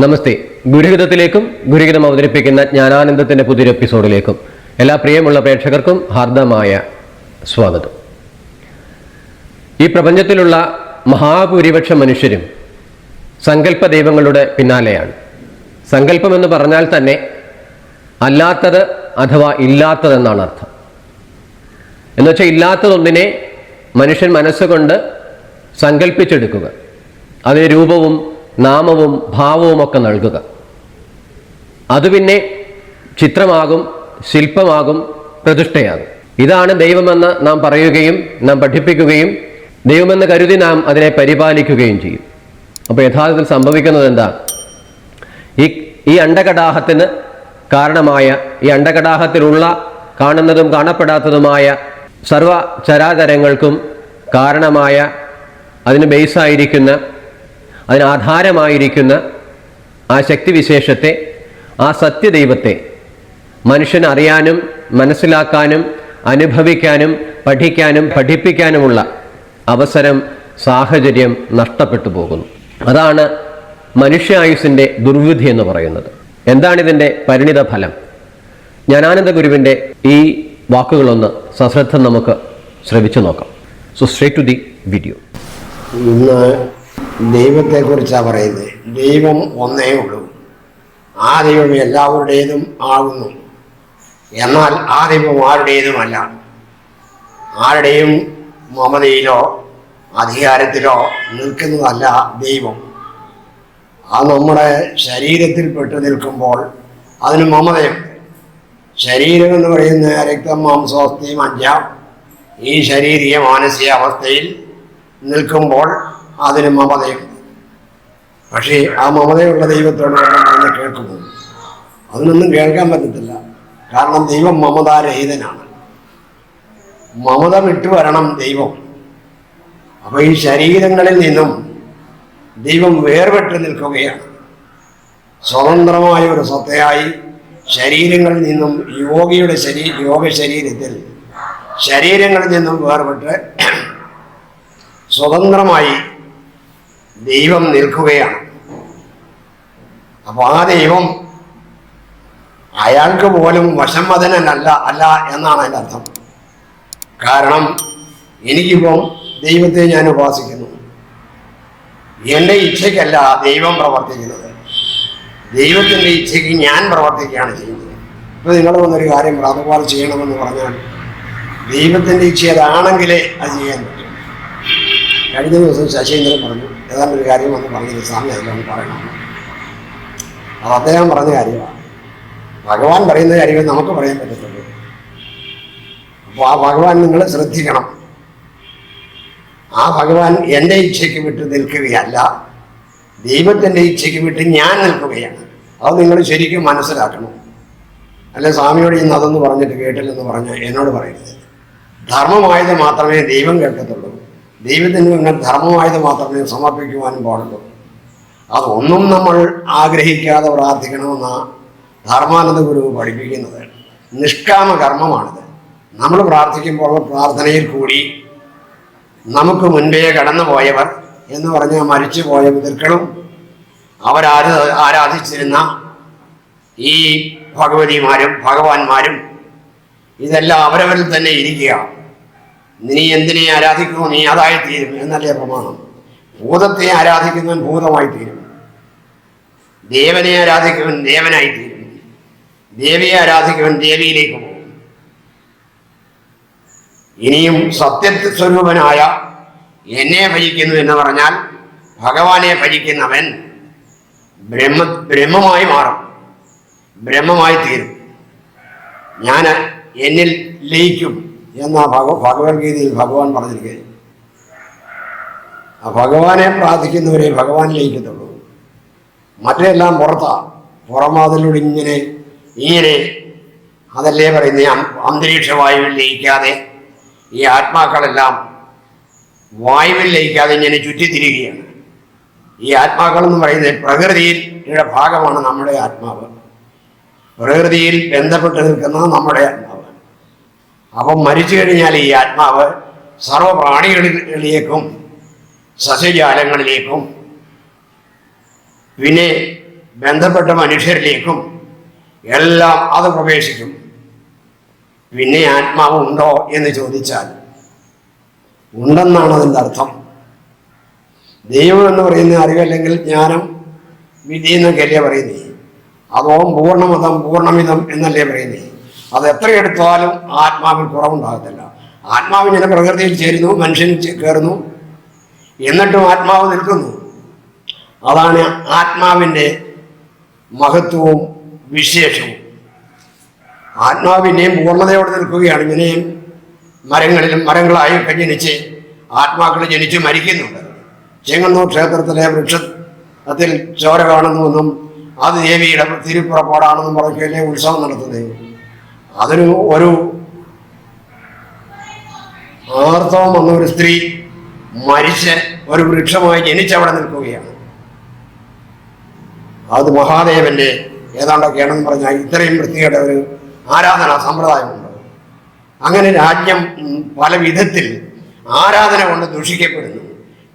നമസ്തേ. ഗുരുഹിതത്തിലേക്കും ഗുരുഹിതം അവതരിപ്പിക്കുന്ന ജ്ഞാനാനന്ദത്തിന്റെ പുതിയൊരു എപ്പിസോഡിലേക്കും എല്ലാ പ്രിയമുള്ള പ്രേക്ഷകർക്കും ഹാർദമായ സ്വാഗതം. ഈ പ്രപഞ്ചത്തിലുള്ള മഹാഭൂരിപക്ഷ മനുഷ്യരും സങ്കല്പ ദൈവങ്ങളുടെ പിന്നാലെയാണ്. സങ്കല്പം എന്ന് പറഞ്ഞാൽ തന്നെ അല്ലാത്തത് അഥവാ ഇല്ലാത്തതെന്നാണ് അർത്ഥം. എന്നുവെച്ചാൽ ഇല്ലാത്തതൊന്നിനെ മനുഷ്യൻ മനസ്സുകൊണ്ട് സങ്കല്പിച്ചെടുക്കുക അതിന് രൂപവും നാമവും ഭാവവും ഒക്കെ നൽകുക. അത് പിന്നെ ചിത്രമാകും ശില്പമാകും പ്രതിഷ്ഠയാകും. ഇതാണ് ദൈവമെന്ന് നാം പറയുകയും നാം പഠിപ്പിക്കുകയും ദൈവമെന്ന് കരുതി നാം അതിനെ പരിപാലിക്കുകയും ചെയ്യും. അപ്പോൾ യഥാർത്ഥത്തിൽ സംഭവിക്കുന്നത് എന്താ? ഈ ഈ അണ്ടകടാഹത്തിന് കാരണമായ ഈ അണ്ടകടാഹത്തിലുള്ള കാണുന്നതും കാണപ്പെടാത്തതുമായ സർവ ചരാചരങ്ങൾക്കും കാരണമായ അതിന് ബേസായിരിക്കുന്ന അതിന് ആധാരമായിരിക്കുന്ന ആ ശക്തിവിശേഷത്തെ ആ സത്യദൈവത്തെ മനുഷ്യൻ അറിയാനും മനസ്സിലാക്കാനും അനുഭവിക്കാനും പഠിക്കാനും പഠിപ്പിക്കാനുമുള്ള അവസരം സാഹചര്യം നഷ്ടപ്പെട്ടു പോകുന്നു. അതാണ് മനുഷ്യായുസിന്റെ ദുർവിധി എന്ന് പറയുന്നത്. എന്താണിതിന്റെ പരിണിത ഫലം? ജ്ഞാനാനന്ദ ഗുരുവിന്റെ ഈ വാക്കുകളൊന്ന് സശ്രദ്ധം നമുക്ക് ശ്രമിച്ചു നോക്കാം. So straight to the video ദൈവത്തെക്കുറിച്ചാണ് പറയുന്നത്. ദൈവം ഒന്നേ ഉള്ളൂ. ആ ദൈവം എല്ലാവരുടേതും ആകുന്നു. എന്നാൽ ആ ദൈവം ആരുടേതുമല്ല. ആരുടെയും മമതയിലോ അധികാരത്തിലോ നിൽക്കുന്നതല്ല ദൈവം. അത് നമ്മുടെ ശരീരത്തിൽ പെട്ടു നിൽക്കുമ്പോൾ അതിന് മമതയുണ്ട് ശരീരം എന്ന് പറയുന്ന രക്തം മാംസോസ്തി മജ്ജ ഈ ശാരീരിക മാനസിക അവസ്ഥയിൽ നിൽക്കുമ്പോൾ അതിന് മമതയുണ്ട് പക്ഷേ ആ മമതയുള്ള ദൈവത്തോട് നമ്മൾ കേൾക്കുന്നത് അതിനൊന്നും കേൾക്കാൻ പറ്റത്തില്ല. കാരണം ദൈവം മമതാരഹിതനാണ്. മമത വിട്ടു വരണം ദൈവം. അപ്പൊ ഈ ശരീരങ്ങളിൽ നിന്നും ദൈവം വേർപെട്ട് നിൽക്കുകയാണ്. സ്വതന്ത്രമായ ഒരു സത്തയായി ശരീരങ്ങളിൽ നിന്നും യോഗിയുടെ ശരീ യോഗ ശരീരത്തിൽ ശരീരങ്ങളിൽ നിന്നും വേർപെട്ട് സ്വതന്ത്രമായി ദൈവം നിൽക്കുകയാണ്. അപ്പോൾ ആ ദൈവം അയാൾക്ക് പോലും വശംവദനല്ല അല്ല എന്നാണ് അതിന്റെ അർത്ഥം. കാരണം എനിക്കിപ്പം ദൈവത്തെ ഞാൻ ഉപാസിക്കുന്നു. എന്റെ ഇച്ഛയ്ക്കല്ല ദൈവം പ്രവർത്തിക്കുന്നത്. ദൈവത്തിന്റെ ഇച്ഛയ്ക്ക് ഞാൻ പ്രവർത്തിക്കുകയാണ് ചെയ്യുന്നത്. ഇപ്പോൾ നിങ്ങൾ വന്നൊരു കാര്യം പ്രാതപാൽ ചെയ്യണമെന്ന് പറഞ്ഞാൽ ദൈവത്തിന്റെ ഇച്ഛ അതാണെങ്കിലേ അത് ചെയ്യാൻ പറ്റും. കഴിഞ്ഞ ദിവസം ശശീന്ദ്രൻ പറഞ്ഞു ഏതാണ്ട് ഒരു കാര്യം വന്ന് പറഞ്ഞു സ്വാമി അതിലൊന്ന് പറയണം. അത് അദ്ദേഹം പറഞ്ഞ കാര്യമാണ്. ഭഗവാൻ പറയുന്ന കാര്യമേ നമുക്ക് പറയാൻ പറ്റത്തുള്ളൂ. അപ്പോൾ ആ ഭഗവാൻ നിങ്ങൾ ശ്രദ്ധിക്കണം. ആ ഭഗവാൻ എന്റെ ഇച്ഛയ്ക്ക് വിട്ട് നിൽക്കുകയല്ല ദൈവത്തിന്റെ ഇച്ഛയ്ക്ക് വിട്ട് ഞാൻ നിൽക്കുകയാണ്. അത് നിങ്ങൾ ശരിക്കും മനസ്സിലാക്കണം. അല്ല സ്വാമിയോട് ഇന്ന് അതൊന്ന് പറഞ്ഞിട്ട് കേട്ടില്ലെന്ന് പറഞ്ഞ് എന്നോട് പറയരുത്. ധർമ്മമായത് മാത്രമേ ദൈവം കേൾക്കത്തുള്ളൂ. ദൈവത്തിന് മുന്നിൽ ധർമ്മമായത് മാത്രമേ സമർപ്പിക്കുവാനും പാടുള്ളൂ. അതൊന്നും നമ്മൾ ആഗ്രഹിക്കാതെ പ്രാർത്ഥിക്കണമെന്ന ധർമാനന്ദ ഗുരു പഠിപ്പിക്കുന്നത്. നിഷ്കാമ കർമ്മമാണിത് നമ്മൾ പ്രാർത്ഥിക്കുമ്പോൾ പ്രാർത്ഥനയിൽ കൂടി നമുക്ക് മുൻപേ കടന്നു പോയവർ എന്ന് പറഞ്ഞാൽ മരിച്ചുപോയ പിതൃക്കളും അവരാര ആരാധിച്ചിരുന്ന ഈ ഭഗവതിമാരും ഭഗവാന്മാരും ഇതെല്ലാം അവരവരിൽ തന്നെ ഇരിക്കുക നീ എന്തിനെ ആരാധിക്കുന്നു നീ അതായി തീരും എന്നല്ലേ പ്രമാണം. ഭൂതത്തെ ആരാധിക്കുന്നവൻ ഭൂതമായി തീരും ദേവനെ ആരാധിക്കുന്നവൻ ദേവനായി തീരും ദേവിയെ ആരാധിക്കുന്നവൻ ദേവിയിലേക്ക് പോകും. ഇനിയും സത്യസ്വരൂപനായ എന്നെ ഭജിക്കുന്നു എന്ന് പറഞ്ഞാൽ ഭഗവാനെ ഭജിക്കുന്നവൻ ബ്രഹ്മ ബ്രഹ്മമായി മാറും. ബ്രഹ്മമായി തീരും ഞാൻ എന്നിൽ ലയിക്കും. എന്ന ഭഗ ഭഗവത്ഗീതയിൽ ഭഗവാൻ പറഞ്ഞിരിക്കുകയും ആ ഭഗവാനെ പ്രാർത്ഥിക്കുന്നവരെ ഭഗവാൻ ലയിക്കത്തുള്ളൂ. മറ്റെല്ലാം പുറത്താ? പുറമാതിലൂടെ ഇങ്ങനെ. ഇങ്ങനെ അതല്ലേ പറയുന്നത് അന്തരീക്ഷ വായുവിൽ ലയിക്കാതെ ഈ ആത്മാക്കളെല്ലാം വായുവിൽ ലയിക്കാതെ ഇങ്ങനെ ചുറ്റിത്തിരിക്കുകയാണ് ഈ ആത്മാക്കളെന്ന് പറയുന്നത് പ്രകൃതിയുടെ ഭാഗമാണ് നമ്മുടെ ആത്മാവ്. പ്രകൃതിയിൽ ബന്ധപ്പെട്ട് നിൽക്കുന്ന നമ്മുടെ ആത്മാവ്. അപ്പം മരിച്ചു കഴിഞ്ഞാൽ ഈ ആത്മാവ് സർവപ്രാണികളിലേക്കും സസ്യജാലങ്ങളിലേക്കും പിന്നെ ബന്ധപ്പെട്ട മനുഷ്യരിലേക്കും എല്ലാം അത് പ്രവേശിക്കും. പിന്നെ ആത്മാവ് ഉണ്ടോ എന്ന് ചോദിച്ചാൽ ഉണ്ടെന്നാണ് അതിന്റെ അർത്ഥം. ദൈവം എന്ന് പറയുന്ന അറിവല്ലെങ്കിൽ ജ്ഞാനം വിധി എന്നൊക്കെയല്ലേ പറയുന്നേ? അതോ പൂർണമതം പൂർണമിതം എന്നല്ലേ പറയുന്നേ? അത് എത്ര എടുത്താലും ആത്മാവിൽ കുറവുണ്ടാകത്തില്ല. ആത്മാവിങ്ങനെ പ്രകൃതിയിൽ ചേരുന്നു മനുഷ്യൻ കയറുന്നു. എന്നിട്ടും ആത്മാവ് നിൽക്കുന്നു. അതാണ് ആത്മാവിന്റെ മഹത്വവും വിശേഷവും. ആത്മാവിനെയും പൂർണതയോടെ നിൽക്കുകയാണ്. ഇങ്ങനെയും മരങ്ങളിലും മരങ്ങളായൊക്കെ ജനിച്ച് ആത്മാക്കൾ ജനിച്ച് മരിക്കുന്നുണ്ട്. ചെങ്ങന്നൂർ ക്ഷേത്രത്തിലെ വൃക്ഷത്തിൽ ചോര കാണുന്നുവെന്നും അത് ദേവിയുടെ തിരുപ്പുറപ്പാടാണെന്നും പറഞ്ഞൊക്കെയല്ലേ ഉത്സവം നടത്തുന്നത്. അതൊരു ഒരു ആർത്തവം വന്ന ഒരു സ്ത്രീ മരിച്ച് ഒരു വൃക്ഷമായി ജനിച്ചവിടെ നിൽക്കുകയാണ്. അത് മഹാദേവന്റെ ഏതാണ്ടൊക്കെയാണെന്ന് പറഞ്ഞാൽ ഇത്രയും വൃത്തിയുടെ ഒരു ആരാധനാ സമ്പ്രദായമുണ്ട്. അങ്ങനെ രാജ്യം പല വിധത്തിൽ ആരാധന കൊണ്ട് ദൂഷിക്കപ്പെടുന്നു.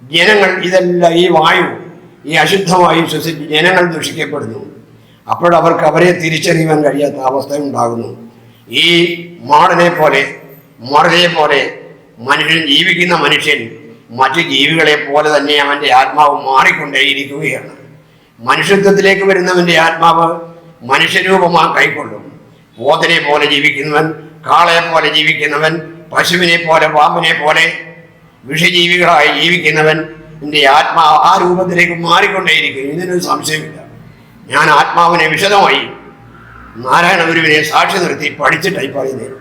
ജനങ്ങൾ ഇതെല്ലാം ഈ വായു ഈ അശുദ്ധമായി ശ്വസിച്ച് ജനങ്ങൾ ദൂഷിക്കപ്പെടുന്നു. അപ്പോഴവർക്ക് അവരെ തിരിച്ചറിയുവാൻ കഴിയാത്ത അവസ്ഥ ഉണ്ടാകുന്നു ഈ മോഡലെ പോലെ മോഡലെ പോലെ മനുഷ്യൻ ജീവിക്കുന്ന മനുഷ്യൻ മറ്റു ജീവികളെ പോലെ തന്നെ അവന്റെ ആത്മാവ് മാറിക്കൊണ്ടേയിരിക്കുകയാണ്. മനുഷ്യത്വത്തിലേക്ക് വരുന്നവന്റെ ആത്മാവ് മനുഷ്യരൂപമാ കൈക്കൊള്ളും. പോത്തിനെ പോലെ ജീവിക്കുന്നവൻ കാളയെ പോലെ ജീവിക്കുന്നവൻ പശുവിനെ പോലെ പാമ്പിനെ പോലെ വിഷജീവികളായി ജീവിക്കുന്നവൻ എന്റെ ആത്മാവ് ആ രൂപത്തിലേക്ക് മാറിക്കൊണ്ടേയിരിക്കും ഇതിനൊരു സംശയമില്ല. ഞാൻ ആത്മാവിനെ വിശദമായി നാരായണ ഗുരുവിനെ സാക്ഷി നിർത്തി പഠിച്ചിട്ടായി പറയുന്നത്.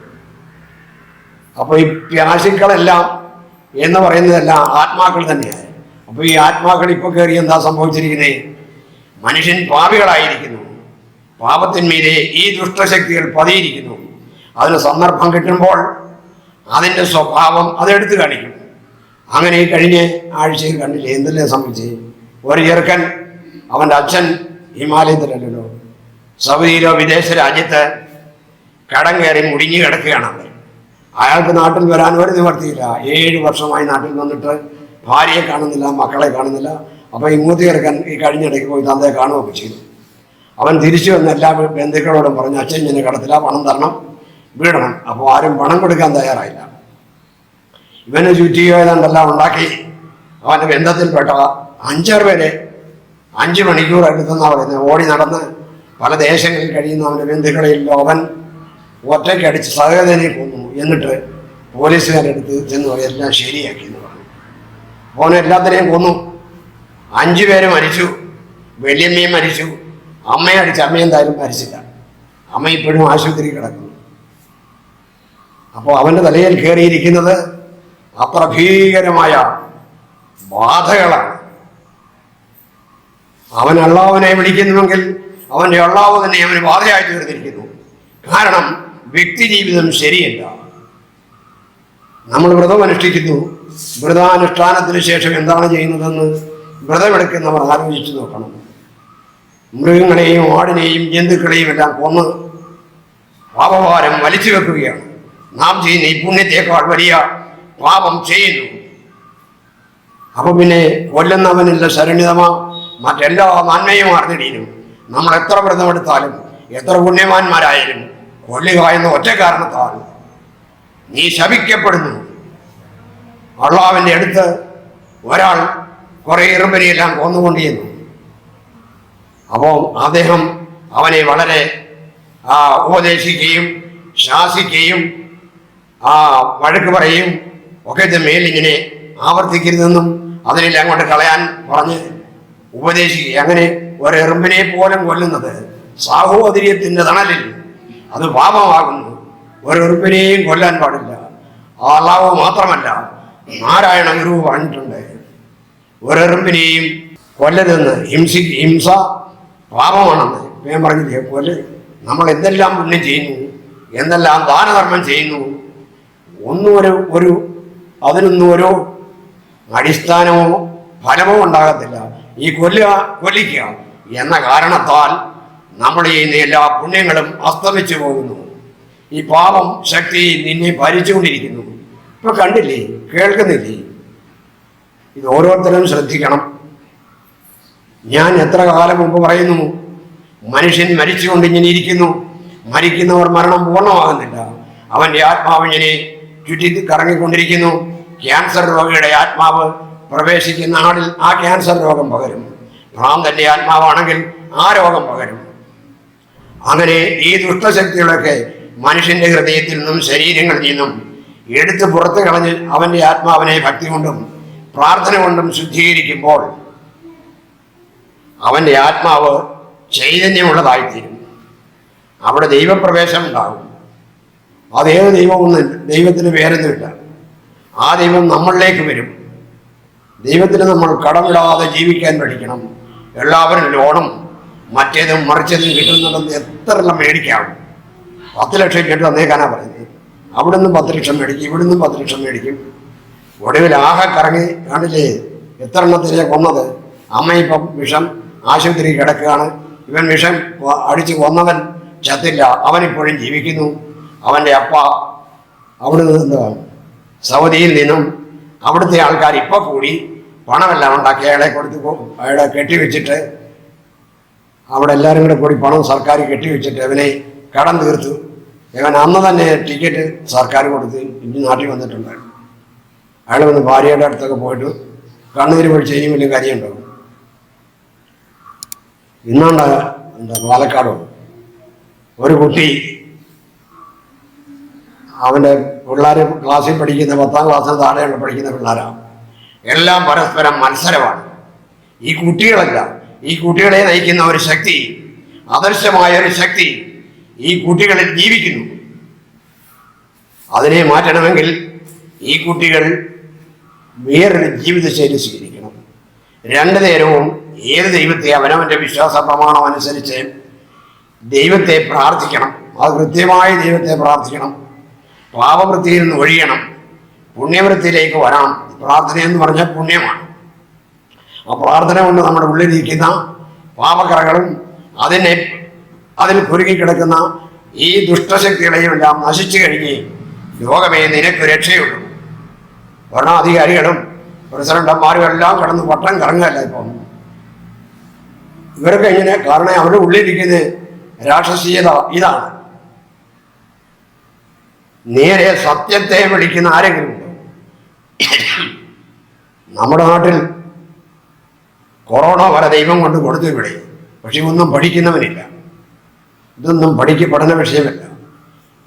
അപ്പോൾ ഈ പ്യാശുക്കളെല്ലാം എന്ന് പറയുന്നതെല്ലാം ആത്മാക്കൾ തന്നെയാണ്. അപ്പോൾ ഈ ആത്മാക്കൾ ഇപ്പോൾ കയറി എന്താ സംഭവിച്ചിരിക്കുന്നത് മനുഷ്യൻ പാപികളായിരിക്കുന്നു. പാപത്തിന്മീതെ ഈ ദുഷ്ടശക്തികൾ പതിയിരിക്കുന്നു. അതിന് സന്ദർഭം കിട്ടുമ്പോൾ അതിന്റെ സ്വഭാവം അതെടുത്തു കാണിക്കും. അങ്ങനെ കഴിഞ്ഞ ആഴ്ചയിൽ കണ്ടില്ലേ എന്തെല്ലാം സംഭവിച്ചേ? ഒരു ചെറുക്കൻ അവന്റെ അച്ഛൻ ഹിമാലയത്തിലല്ലല്ലോ സൗദിയിലോ വിദേശ രാജ്യത്ത് കടം കയറി മുടിഞ്ഞു കിടക്കുകയാണ് അയാൾക്ക് നാട്ടിൽ വരാൻ ഒരു നിവർത്തിയില്ല. ഏഴ് വർഷമായി നാട്ടിൽ വന്നിട്ട് ഭാര്യയെ കാണുന്നില്ല മക്കളെ കാണുന്നില്ല. അപ്പോൾ ഇങ്ങോട്ട് കിടക്കാൻ ഈ കഴിഞ്ഞിടയ്ക്ക് പോയി തന്നെ കാണുകയൊക്കെ ചെയ്തു. അവൻ തിരിച്ചു വന്ന് എല്ലാ ബന്ധുക്കളോടും പറഞ്ഞു അച്ഛൻ ഇങ്ങനെ കടത്തില്ല പണം തരണം വീടണം. അപ്പോൾ ആരും പണം കൊടുക്കാൻ തയ്യാറായില്ല. ഇവനെ ചുറ്റിയോ ഏതാണ്ടെല്ലാം ഉണ്ടാക്കി. അവന്റെ ബന്ധത്തിൽപ്പെട്ട അഞ്ചാറ് പേരെ അഞ്ച് മണിക്കൂർ എടുത്തെന്നാണ് പറയുന്നത്. ഓടി നടന്ന് പല ദേശങ്ങളിൽ കഴിയുന്ന അവന്റെ ബന്ധുക്കളിൽ അവൻ ഒറ്റയ്ക്ക് അടിച്ച് സഹോദരനെ കൊന്നു എന്നിട്ട് പോലീസുകാരെടുത്ത് ചെന്ന് എല്ലാം ശരിയാക്കി എന്ന് പറഞ്ഞു. അവൻ എല്ലാത്തിനെയും കൊന്നു. അഞ്ചു പേര് മരിച്ചു. വെള്ളിയമ്മയും മരിച്ചു. അമ്മയെ അടിച്ച് അമ്മ എന്തായാലും മരിച്ചില്ല. അമ്മ ഇപ്പോഴും ആശുപത്രി കിടക്കുന്നു. അപ്പോൾ അവന്റെ തലയിൽ കയറിയിരിക്കുന്നത് അത്ര ഭീകരമായ ബാധകളാണ്. അവൻ അള്ളാവിനെ വിളിക്കുന്നുവെങ്കിൽ അവന്റെ ഉള്ളാവ് തന്നെ അവന് ബാധയായി തീർന്നിരിക്കുന്നു കാരണം വ്യക്തി ജീവിതം ശരിയല്ല. നമ്മൾ വ്രതം അനുഷ്ഠിക്കുന്നു. വ്രതാനുഷ്ഠാനത്തിന് ശേഷം എന്താണ് ചെയ്യുന്നതെന്ന് വ്രതമെടുക്കുന്നവർ ആലോചിച്ച് നോക്കണം. മൃഗങ്ങളെയും ആടിനെയും ജന്തുക്കളെയും എല്ലാം കൊന്ന് പാപഭാരം വലിച്ചു വെക്കുകയാണ്. നാം ചെയ്യുന്ന ഈ പുണ്യത്തേക്കാൾ വലിയ പാപം ചെയ്യുന്നു. അപ്പൊ പിന്നെ കൊല്ലുന്നവനില്ല ശരണിതമാ മറ്റെല്ലാ നന്മയും അറിഞ്ഞിടീനും നമ്മൾ എത്ര വ്രതമെടുത്താലും എത്ര പുണ്യവാന്മാരായാലും കൊള്ളുക എന്ന ഒറ്റ കാരണത്താൽ നീ ശപിക്കപ്പെടുന്നു. അള്ളാവിന്റെ അടുത്ത് ഒരാൾ കുറേ ഇറുമ്പനെയെല്ലാം കൊന്നുകൊണ്ടിരുന്നു. അപ്പോൾ അദ്ദേഹം അവനെ വളരെ ആ, ഉപദേശിക്കുകയും ശാസിക്കുകയും ആ വഴക്ക് പറയുകയും ഒക്കെ മേലിങ്ങനെ ആവർത്തിക്കരുതെന്നും അതിനെല്ലാം അങ്ങോട്ട് കളയാൻ പറഞ്ഞ് ഉപദേശിക്കുക അങ്ങനെ ഒരെറുമ്പിനെ പോലും കൊല്ലുന്നത് സാഹോദര്യത്തിന്റെ തണലിൽ. അത് പാപമാകുന്നു. ഒരെറുമ്പിനെയും കൊല്ലാൻ പാടില്ല. ആളാവ് മാത്രമല്ല നാരായണ ഗുരു പറഞ്ഞിട്ടുണ്ട്. ഒരെറുമ്പിനെയും കൊല്ലരുതെന്ന്. ഹിംസി ഹിംസ പാപമാണെന്ന്. ഞാൻ പറഞ്ഞില്ലേ കൊല്ല്. നമ്മൾ എന്തെല്ലാം പുണ്യം ചെയ്യുന്നു എന്തെല്ലാം ദാനധർമ്മം ചെയ്യുന്നു ഒന്നും ഒരു ഒരു അതിനൊന്നും ഒരു അടിസ്ഥാനമോ ഫലമോ ഉണ്ടാകത്തില്ല. ഈ കൊല്ലുക കൊല്ലിക്കുക എന്ന കാരണത്താൽ നമ്മൾ ചെയ്യുന്ന എല്ലാ പുണ്യങ്ങളും അസ്തമിച്ചു പോകുന്നു. ഈ പാപം ശക്തി നിന്നെ ഭരിച്ചുകൊണ്ടിരിക്കുന്നു. ഇപ്പൊ കണ്ടില്ലേ? കേൾക്കുന്നില്ലേ? ഇത് ഓരോരുത്തരും ശ്രദ്ധിക്കണം. ഞാൻ എത്ര കാലം മുമ്പ് പറയുന്നു മനുഷ്യൻ മരിച്ചുകൊണ്ട് ഇങ്ങനെ ഇരിക്കുന്നു. മരിക്കുന്നവർ മരണം പൂർണമാകുന്നില്ല. അവന്റെ ആത്മാവ് ഇങ്ങനെ ചുറ്റി കറങ്ങിക്കൊണ്ടിരിക്കുന്നു. ക്യാൻസർ രോഗിയുടെ ആത്മാവ് പ്രവേശിക്കുന്ന ആളിൽ ആ ക്യാൻസർ രോഗം പകരും. ഭ്രാന്തന്റെ ആത്മാവാണെങ്കിൽ ആ രോഗം പകരും. അങ്ങനെ ഈ ദുഷ്ടശക്തികളൊക്കെ മനുഷ്യന്റെ ഹൃദയത്തിൽ നിന്നും ശരീരങ്ങളിൽ നിന്നും എടുത്ത് പുറത്ത് കളഞ്ഞ് അവന്റെ ആത്മാവിനെ ഭക്തി കൊണ്ടും പ്രാർത്ഥന കൊണ്ടും ശുദ്ധീകരിക്കുമ്പോൾ അവന്റെ ആത്മാവ് ചൈതന്യമുള്ളതായിത്തീരും. അവിടെ ദൈവപ്രവേശം ഉണ്ടാകും അതേത് ദൈവമൊന്നും ദൈവത്തിന് വേറൊന്നുമില്ല ആ ദൈവം നമ്മളിലേക്ക് വരും. ദൈവത്തിന് നമ്മൾ കടമിടാതെ ജീവിക്കാൻ പഠിക്കണം. എല്ലാവരും ലോണും മറ്റേതും മറിച്ചതും കിട്ടുന്നുണ്ടെന്ന് എത്ര എണ്ണം മേടിക്കാം പത്ത് ലക്ഷം കേട്ട് തന്നേക്കാനാ പറയുന്നത് അവിടുന്ന് പത്ത് ലക്ഷം മേടിക്കും ഇവിടുന്ന് പത്ത് ലക്ഷം മേടിക്കും. ഒടുവിൽ ആകെ കറങ്ങി കാണില്ലേ എത്ര എണ്ണത്തിലെ കൊന്നത്? അമ്മ വിഷം ആശുപത്രി കിടക്കുകയാണ്. ഇവൻ വിഷം അടിച്ച് കൊന്നവൻ ചത്തില്ല. അവനിപ്പോഴും ജീവിക്കുന്നു. അവന്റെ അപ്പ അവിടെ നിന്ന് സൗദിയിൽ നിന്നും അവിടുത്തെ ആൾക്കാർ ഇപ്പൊ കൂടി പണമെല്ലാം ഉണ്ടാക്കി അയാളെ കൊടുത്തു പോകും അയാളെ കെട്ടിവെച്ചിട്ട് അവിടെ എല്ലാവരും കൂടെ കൂടി പണം സർക്കാർ കെട്ടിവെച്ചിട്ട് അവനെ കടം തീർത്തു. ഇവൻ അന്ന് തന്നെ ടിക്കറ്റ് സർക്കാർ കൊടുത്ത് ഇനി നാട്ടിൽ വന്നിട്ടുണ്ട് അയാൾ വന്ന് ഭാര്യയുടെ അടുത്തൊക്കെ പോയിട്ട് കണ്ണൂർ പൊഴിച്ച് ചെയ്യും വലിയ കാര്യമുണ്ടാവും ഇന്നാണ്ട എന്താ പാലക്കാടോ ഒരു കുട്ടി അവന്റെ പിള്ളേർ ക്ലാസ്സിൽ പഠിക്കുന്ന പത്താം ക്ലാസ്സിൽ താഴെയുള്ള പഠിക്കുന്ന പിള്ളേരാണ് എല്ലാം പരസ്പരം മത്സരമാണ്. ഈ കുട്ടികളല്ല ഈ കുട്ടികളെ നയിക്കുന്ന ഒരു ശക്തി ആദർശമായ ഒരു ശക്തി ഈ കുട്ടികളിൽ ജീവിക്കുന്നു. അതിനെ മാറ്റണമെങ്കിൽ ഈ കുട്ടികൾ വേറൊരു ജീവിതശൈലി സ്വീകരിക്കണം. രണ്ടു നേരവും ഏത് ദൈവത്തെ അവനവന്റെ വിശ്വാസ പ്രമാണം അനുസരിച്ച് ദൈവത്തെ പ്രാർത്ഥിക്കണം. അത് കൃത്യമായ ദൈവത്തെ പ്രാർത്ഥിക്കണം. പാപവൃത്തിയിൽ നിന്ന് ഒഴിയണം. പുണ്യവൃത്തിയിലേക്ക് വരണം. പ്രാർത്ഥന എന്ന് പറഞ്ഞാൽ പുണ്യമാണ്. ആ പ്രാർത്ഥന കൊണ്ട് നമ്മുടെ ഉള്ളിലിരിക്കുന്ന പാപക്കറകളും അതിനെ അതിൽ കുരുങ്ങിക്കിടക്കുന്ന ഈ ദുഷ്ടശക്തികളെയും എല്ലാം നശിച്ചു കഴിയുകയും ലോകമേ നിനക്ക് രക്ഷയുള്ളൂ. ഭരണാധികാരികളും പ്രസിഡന്റന്മാരും എല്ലാം കടന്ന് വട്ടം കറങ്ങല്ല ഇപ്പം. ഇവരൊക്കെ ഇങ്ങനെ കാരണം അവരുടെ ഉള്ളിലിരിക്കുന്നത് രാക്ഷസീയത ഇതാണ്. നേരെ സത്യത്തെ വിളിക്കുന്ന ആരെങ്കിലും നമ്മുടെ നാട്ടിൽ കൊറോണ വരെ ദൈവം കൊണ്ട് കൊടുത്തു ഇവിടെ. പക്ഷെ ഒന്നും പഠിക്കുന്നവനില്ല. ഇതൊന്നും പഠിക്ക് പഠന വിഷയമല്ല.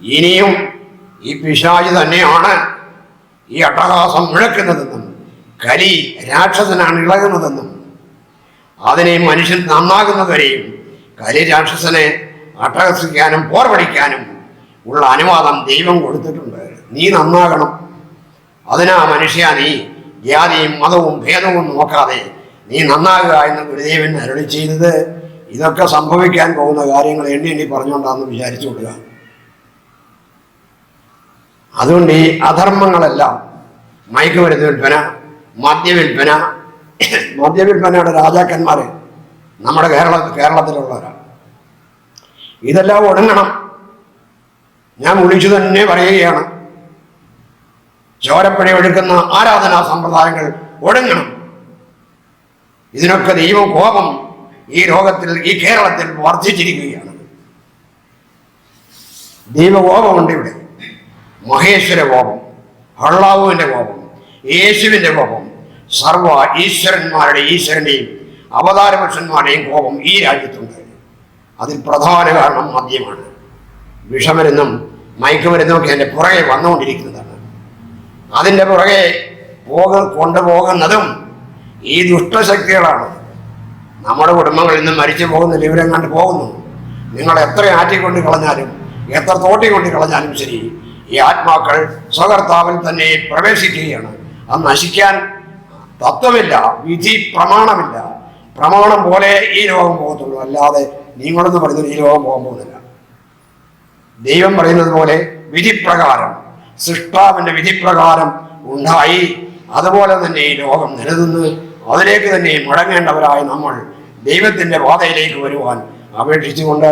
ഇനിയും ഈ പിശാചി തന്നെയാണ് ഈ അട്ടഹാസം മുഴക്കുന്നതെന്നും കലി രാക്ഷസനാണ് ഇളകുന്നതെന്നും അതിനെ മനുഷ്യൻ നന്നാകുന്നതുവരെയും കലി രാക്ഷസനെ അട്ടഹസിക്കാനും പോർപടിക്കാനും ഉള്ള അനുവാദം ദൈവം കൊടുത്തിട്ടുണ്ട്. നീ നന്നാകണം. അതിനാ മനുഷ്യ നീ ജാതിയും മതവും ഭേദവും നോക്കാതെ നീ നന്നാകുക എന്ന് ഗുരുദേവൻ അരുളി ചെയ്തത് ഇതൊക്കെ സംഭവിക്കാൻ പോകുന്ന കാര്യങ്ങൾ എണ്ണി എണ്ണി പറഞ്ഞുകൊണ്ടാന്ന് വിചാരിച്ചു കൊടുക്കുക അതുകൊണ്ട് ഈ അധർമ്മങ്ങളെല്ലാം മയക്കുമരുന്ന് വിൽപ്പന മദ്യവിൽപ്പന മദ്യവിൽപ്പനയുടെ രാജാക്കന്മാർ നമ്മുടെ കേരള കേരളത്തിലുള്ളവരാണ് ഇതെല്ലാം ഒടുങ്ങണം. ഞാൻ വിളിച്ചു തന്നെ പറയുകയാണ്. ചോരപ്പഴി ഒഴുക്കുന്ന ആരാധനാ സമ്പ്രദായങ്ങൾ ഒടുങ്ങണം. ഇതിനൊക്കെ ദൈവ കോപം ഈ രോഗത്തിൽ ഈ കേരളത്തിൽ വർദ്ധിച്ചിരിക്കുകയാണ്. ദൈവകോപമുണ്ട് ഇവിടെ. മഹേശ്വര കോപം ഹള്ളാവുവിന്റെ കോപം യേശുവിന്റെ കോപം സർവ ഈശ്വരന്മാരുടെ ഈശ്വരന്റെയും അവതാരപുരുഷന്മാരുടെയും കോപം ഈ രാജ്യത്തുണ്ട്. അതിൽ പ്രധാന കാരണം മദ്യമാണ്. വിഷമരുന്നും മയക്കുമരുന്നും ഒക്കെ എന്റെ പുറകെ വന്നുകൊണ്ടിരിക്കുന്നതാണ്. അതിന്റെ പുറകെ പോക കൊണ്ടുപോകുന്നതും ഈ ദുഷ്ടശക്തികളാണ്. നമ്മുടെ കുടുംബങ്ങളിൽ നിന്ന് മരിച്ചു പോകുന്നില്ല ഇവരെങ്ങാണ്ട് പോകുന്നു. നിങ്ങൾ എത്ര ആറ്റിക്കൊണ്ട് കളഞ്ഞാലും എത്ര തോട്ടി തോട്ടിക്കൊണ്ട് കളഞ്ഞാലും ശരി ഈ ആത്മാക്കൾ സ്വകർത്താവിൽ തന്നെ പ്രവേശിക്കുകയാണ്. അത് നശിക്കാൻ തത്വമില്ല വിധി പ്രമാണമില്ല. പ്രമാണം പോലെ ഈ ലോകം പോകത്തുള്ളൂ അല്ലാതെ നിങ്ങളെന്ന് പറയുന്നത് ഈ ലോകം പോകാൻ പോകുന്നില്ല. ദൈവം പറയുന്നത് പോലെ വിധിപ്രകാരം സൃഷ്ടാവിന്റെ വിധിപ്രകാരം ഉണ്ടായി. അതുപോലെ തന്നെ ഈ ലോകം നിലനിന്ന് അതിലേക്ക് തന്നെ മടങ്ങേണ്ടവരായ നമ്മൾ ദൈവത്തിന്റെ പാതയിലേക്ക് വരുവാൻ അപേക്ഷിച്ചുകൊണ്ട്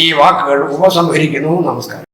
ഈ വാക്കുകൾ ഉപസംഹരിക്കുന്നു. നമസ്കാരം.